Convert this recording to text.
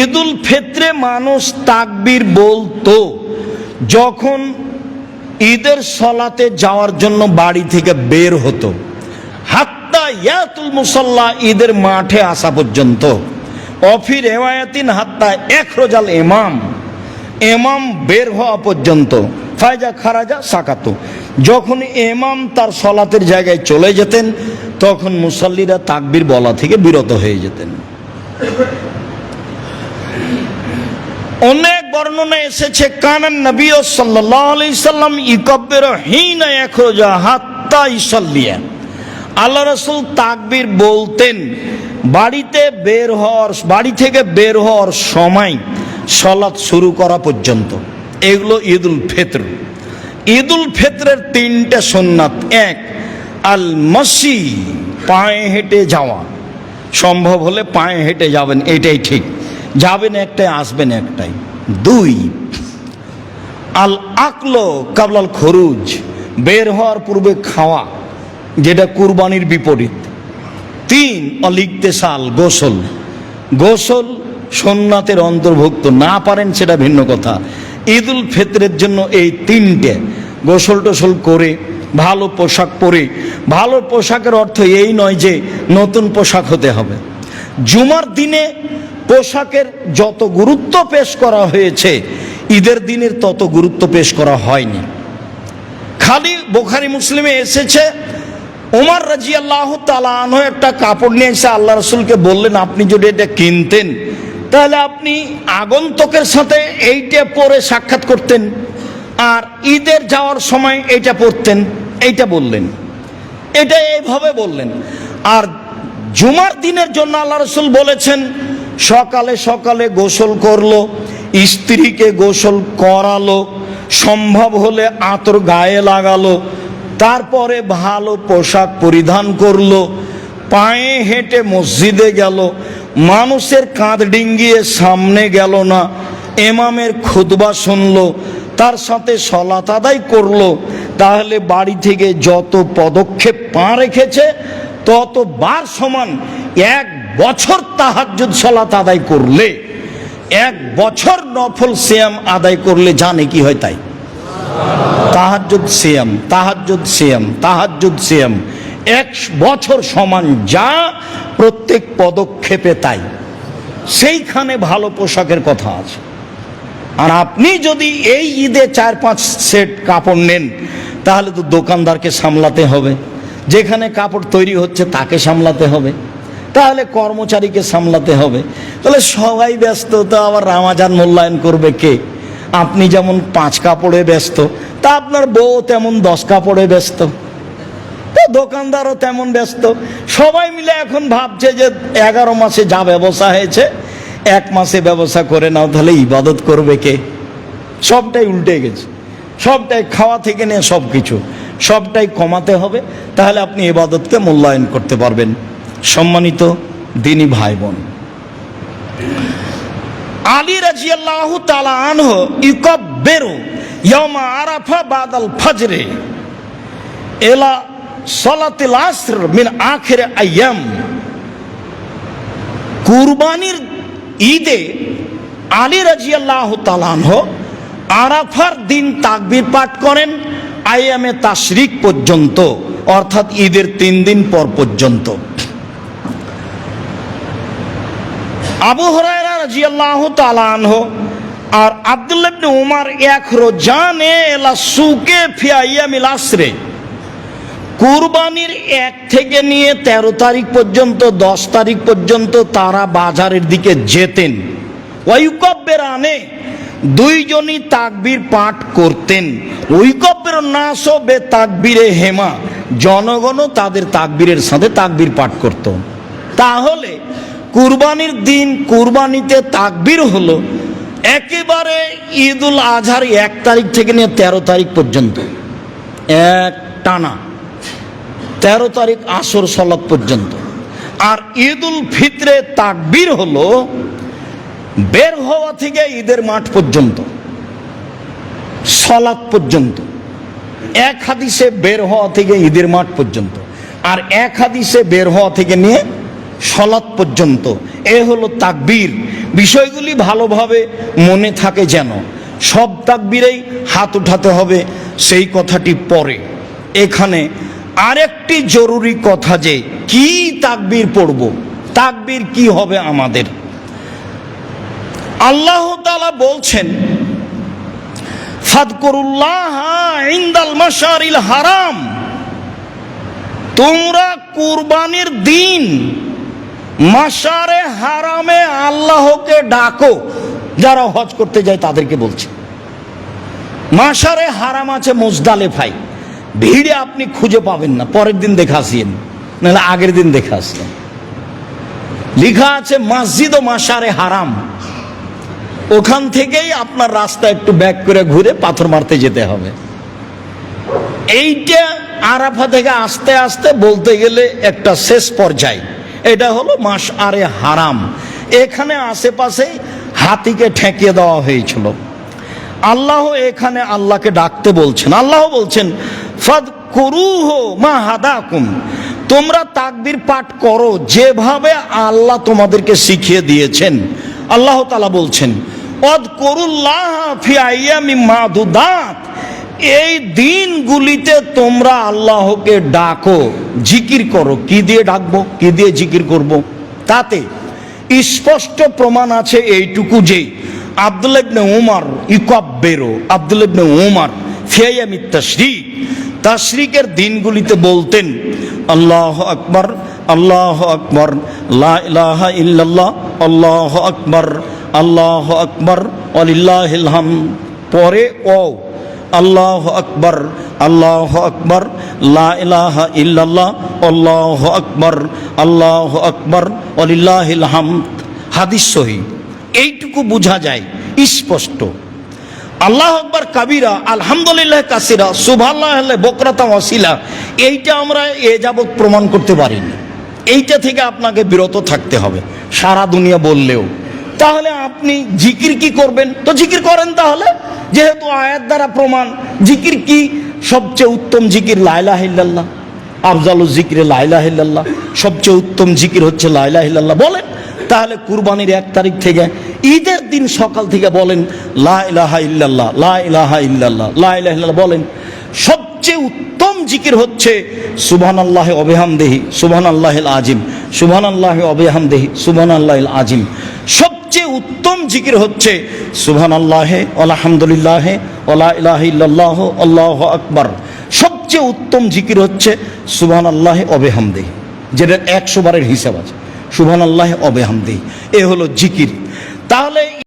ঈদুল ফিত্রে মানুষ তাকবীর বলতো, যখন ঈদের সলাতে যাওয়ার জন্য বাড়ি থেকে বের হতো। হাত্তা ইয়াতুল মুসল্লা ঈদের মাঠে আসা পর্যন্ত। অফির রেওয়ায়াতিন হাত্তা এক রোজাল ইমাম। এমাম বের হওয়া পর্যন্ত। ফায়জা খারাজা সাকাতো। যখন এমাম তার সলাতের জায়গায় চলে যেতেন, তখন মুসল্লিরা তাকবীর বলা থেকে বিরত হয়ে যেতেন। অনেক বর্ণনা এসেছে, কানান নবী আলাইহি সাল্লাম ইকব্বির হিনা ইয়াখরুজা হাত্তা ইসাল্লিয়া আল্লাহ রসুল তাকবির বলতেন, বাড়িতে বের হওয়ার, বাড়ি থেকে বের হওয়ার সময় সলাৎ শুরু করা পর্যন্ত। এগুলো ঈদুল ফিতর। ঈদুল ফিতরের তিনটে সুন্নাত। এক, আল মাসি, পায়ে হেঁটে যাওয়া। সম্ভব হলে পায়ে হেঁটে যাবেন, এটাই ঠিক। যাবেন একটাই আসবেন একটাই। দুই, আল আকলো কাবলাল খরুজ, বের হওয়ার পূর্বে খাওয়া, যেটা কুরবানির বিপরীত। তিন অলিখতে সাল গোসল। গোসল সোননাথের অন্তর্ভুক্ত, না পারেন সেটা ভিন্ন কথা। ঈদুল ফিতরের জন্য এই তিনটে, গোসল টোসল করে, ভালো পোশাক পরে। ভালো পোশাকের অর্থ এই নয় যে নতুন পোশাক হতে হবে। জুমার দিনে পোশাকের যত গুরুত্ব পেশ করা হয়েছে, ঈদের দিনের তত গুরুত্ব পেশ করা হয়নি। খালি বোখারি মুসলিমে এসেছে ওমর রাজি আল্লাহ তালাহ একটা কাপড় নিয়ে এসে আল্লাহ রসুলকে বললেন, আপনি যদি এটা কিনতেন, তাহলে আপনি আগন্তকের সাথে এইটা পরে সাক্ষাৎ করতেন আর ঈদের যাওয়ার সময় এইটা পরতেন। এইটা বললেন। এটা এইভাবে বললেন। আর জুমার দিনের জন্য আল্লাহ রসুল বলেছেন সকালে সকালে গোসল করল, স্ত্রীকে গোসল করালো, সম্ভব হলে আতর গায়ে লাগালো, তারপরে ভালো পোশাক পরিধান করল, পায়ে হেঁটে মসজিদে গেল, মানুষের কাঁধ ডিঙ্গিয়ে সামনে গেল না, এমামের খুদবা শুনলো, তার সাথে সলাত আদায় করল, তাহলে বাড়ি থেকে যত পদক্ষেপ পা রেখেছে, তত বার সমান এক বছর তাহাজ্জুদ সলাত আদায় করলে, এক বছর নফল সিয়াম আদায় করলে জানে কি হয় তাই? তাহাজ্জুদ সিয়াম তাহাজ্জুদ সিয়াম তাহাজ্জুদ সিয়াম, এক বছর সমান যা প্রত্যেক পদক্ষেপে তাই। সেইখানে ভালো পোশাকের কথা আছে। আর আপনি যদি এই ঈদে চার পাঁচ সেট কাপড় নেন, তাহলে তো দোকানদারকে সামলাতে হবে। যেখানে কাপড় তৈরি হচ্ছে, তাকে সামলাতে হবে। তাহলে কর্মচারীকে সামলাতে হবে। তাহলে সবাই ব্যস্ত, তো আবার রামাজান মূল্যায়ন করবে কে? আপনি যেমন পাঁচ কাপড়ে ব্যস্ত, তা আপনার বউ তেমন দশ কাপড়ে ব্যস্ত। তো দোকানদারও তেমন ব্যস্ত। সবাই মিলে এখন ভাবছে যে এগারো মাসে যা ব্যবসা হয়েছে, এক মাসে ব্যবসা করে নাও, তাহলে ইবাদত করবে কে? সবটাই উল্টে গেছে। সবটাই খাওয়া থেকে নিয়ে সব কিছু সবটাই কমাতে হবে, তাহলে আপনি ইবাদতকে মূল্যায়ন করতে পারবেন। সম্মানিত দিনী ভাই বোন। আলী রাজিয়াল্লাহ তালা আনহ ইকব্বেরু ইয়ামা আরাফা বাদাল ফজরে এলা সলাতিল আসর মিন আখির আয়াম। কুরবানির ঈদে আলী রাজিয়াল্লাহ তালানহ আরাফার দিন তাকবির পাঠ করেন আয়ামে তাশরিক পর্যন্ত, অর্থাৎ ঈদের তিন দিন পর পর্যন্ত। আবু হরাইরা রাজিয়াল্লাহু তাআলা আনহু আর আব্দুল্লাহ উমার এক রোজানে এলা সুকে ফি আইয়ামিল আসরে কুরবানির এক থেকে নিয়ে ১৩ তারিখ পর্যন্ত, দশ তারিখ পর্যন্ত তারা বাজারের দিকে যেতেন। ওয়াইকব্বের আনে দুইজনই তাকবীর পাঠ করতেন। ঐকব্যের নাশ বে তাকবীরে হেমা, জনগণও তাদের তাকবীরের সাথে তাকবীর পাঠ করত। তাহলে কুরবানির দিন কুরবানিতে তাকবির হলো একেবারে ঈদুল আজহার এক তারিখ থেকে নিয়ে তেরো তারিখ পর্যন্ত। এক টানা তেরো তারিখ আসর সলাৎ পর্যন্ত। আর ঈদুল ফিতরে তাকবির হলো বের হওয়া থেকে ঈদের মাঠ পর্যন্ত সলাৎ পর্যন্ত, এক হাদিসে বের হওয়া থেকে ঈদের মাঠ পর্যন্ত, আর এক হাদিসে বের হওয়া থেকে নিয়ে সলাৎ পর্যন্ত। এ হলো তাকবীর। বিষয়গুলি ভালোভাবে মনে থাকে যেন। সব তাকবীরেই হাত উঠাতে হবে সেই কথাটি পরে। এখানে আরেকটি জরুরি কথা যে, কি তাকবীর পড়ব? তাকবীর কি হবে আমাদের? আল্লাহ তাআলা বলছেন, ফাদকুরুল্লাহ ইনদাল মাশারিল হারাম। তোমরা কুরবানির দিন মাসারে হারামে আল্লাহকে ডাকো, যারা হজ করতে যায় তাদেরকে বলছে। মাসারে হারাম আছে মোজদালে ভাই, ভিড়ে আপনি খুঁজে পাবেন না, পরের দিন দেখে আসিয়েন, নাহলে আগের দিন দেখে আসলেন। লিখা আছে মসজিদ ও মাসারে হারাম, ওখান থেকেই আপনার রাস্তা একটু ব্যাক করে ঘুরে পাথর মারতে যেতে হবে। এইটা আরাফা থেকে আস্তে আস্তে বলতে গেলে একটা শেষ পর্যায়। এটা হলো মাস আরে হারাম। এখানে আশেপাশে হাতিকে ঠেকিয়ে দেওয়া হয়েছিল। আল্লাহ এখানে আল্লাহকে ডাকতে বলছেন। আল্লাহ বলছেন ফাদ করুহ মা হাদাকুম। তোমরা তাকবির পাঠ করো, যেভাবে আল্লাহ তোমাদেরকে শিখিয়ে দিয়েছেন। আল্লাহ তালা বলছেন অদ করুল্লাহ ফি আইয়ামি মাদুদাত। এই দিনগুলিতে তোমরা আল্লাহকে ডাকো। জিকির করো, কি দিয়ে ডাকবো কি দিয়ে জিকির করব। তাতে স্পষ্ট প্রমাণ আছে এইটুকু যে আব্দুল ইবনে উমার ইকব্বেরো আব্দুল ইবনে উমার ফিয়ামি তশরিক, তশরিকের দিনগুলিতে বলতেন, আল্লাহ আকবর আল্লাহ আকবর লাহ ইল্লাল্লাহ, আল্লাহ আকবর আল্লাহ আকবর আলিল্লাহিল হাম পরে ও আল্লাহ আকবর আল্লাহ আকবর, লা ইলাহা ইল্লাল্লাহ, আল্লাহ আকবর আল্লাহ আকবর অলিল্লাহিল হামদ। হাদিস সহি, এইটুকু বোঝা যায়, স্পষ্ট। আল্লাহ আকবর কাবিরা, আলহামদুলিল্লাহ কাসিরা, সুবহানাল্লাহ বকরাতা ওয়াসিলা, এইটা আমরা এ যাবৎ প্রমাণ করতে পারিনি। এইটা থেকে আপনাকে বিরত থাকতে হবে, সারা দুনিয়া বললেও। তাহলে আপনি জিকির কি করবেন? তো জিকির করেন তাহলে। যেহেতু আয়াত দ্বারা প্রমাণ, জিকির কি? সবচেয়ে উত্তম জিকির লাইলা হিল্লাল্লাহ আফজালু জিকিরে লাইলা হিল্লাল্লাহ সবচেয়ে উত্তম জিকির হচ্ছে লাইলা হিল্লাল্লাহ বলেন, তাহলে কুরবানির এক তারিখ থেকে ঈদের দিন সকাল থেকে বলেন, লা ইলাহা ইল্লাল্লাহ, লা ইলাহা ইল্লাল্লাহ, লা ইলাহা ইল্লাল্লাহ বলেন, সবচেয়ে উত্তম জিকির হচ্ছে সুবহান আল্লাহ অবেহামদেহি সুবহান আল্লাহ আজিম সুবহান আল্লাহ অবেহামদেহি সুবহান আল্লাহ আজিম সবচেয়ে উত্তম জিকির হচ্ছে সুহান আল্লাহে আলহামদুলিল্লাহ ওলা ইলাহিল্লাহ আল্লাহ আকবর। সবচেয়ে উত্তম জিকির হচ্ছে সুহান আল্লাহে অবেহামদেহি যেটা একশো বারের হিসাব আছে। সুহান আল্লাহ অবেহামদেহি, এ হলো জিকির। তাহলে